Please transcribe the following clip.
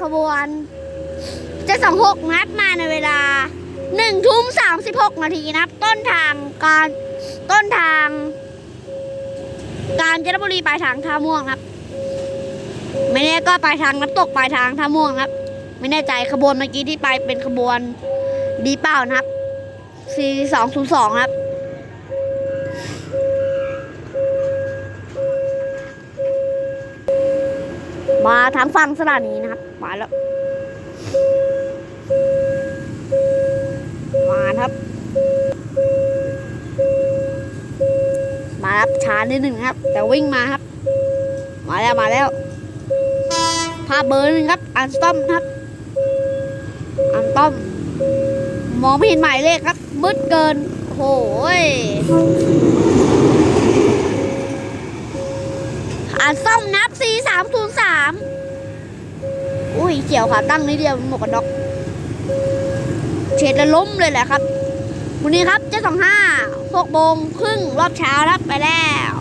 ขบวนจะสองหกนัดมาในเวลาหนึ่งทุ่มสามสิบหกนาทีนะครับ ต้นทางการต้นทาง การจนบุรีปลายทางท่าม่วงครับ ไม่แน่ก็ปลายทางน้ำตกปลายทางท่าม่วงครับ ไม่แน่ใจขบวนเมื่อกี้ที่ไปเป็นขบวนดีเปล่านะครับ 4 2 0 2 ครับ มาทางฝั่งสถานีนะครับ มาแล้ว มาครับ มาครับช้านิดหนึ่งครับ แต่วิ่งมาครับ มาแล้วมาแล้วภาพเบอร์หนึ่งครับ อันสตอมครับ อันต้อม มองไม่เห็นหมายเลขครับ มืดเกินโอ้ยอันซ่อมนับ สีเกี่ยวค่ะตั้งนิดเดียวหมวกกันน็อกเฉดแล้วล้มเลยแหละครับวันนี้ครับเจ็ดสองห้าหกโมงครึ่งรอบเช้าครับไปแล้ว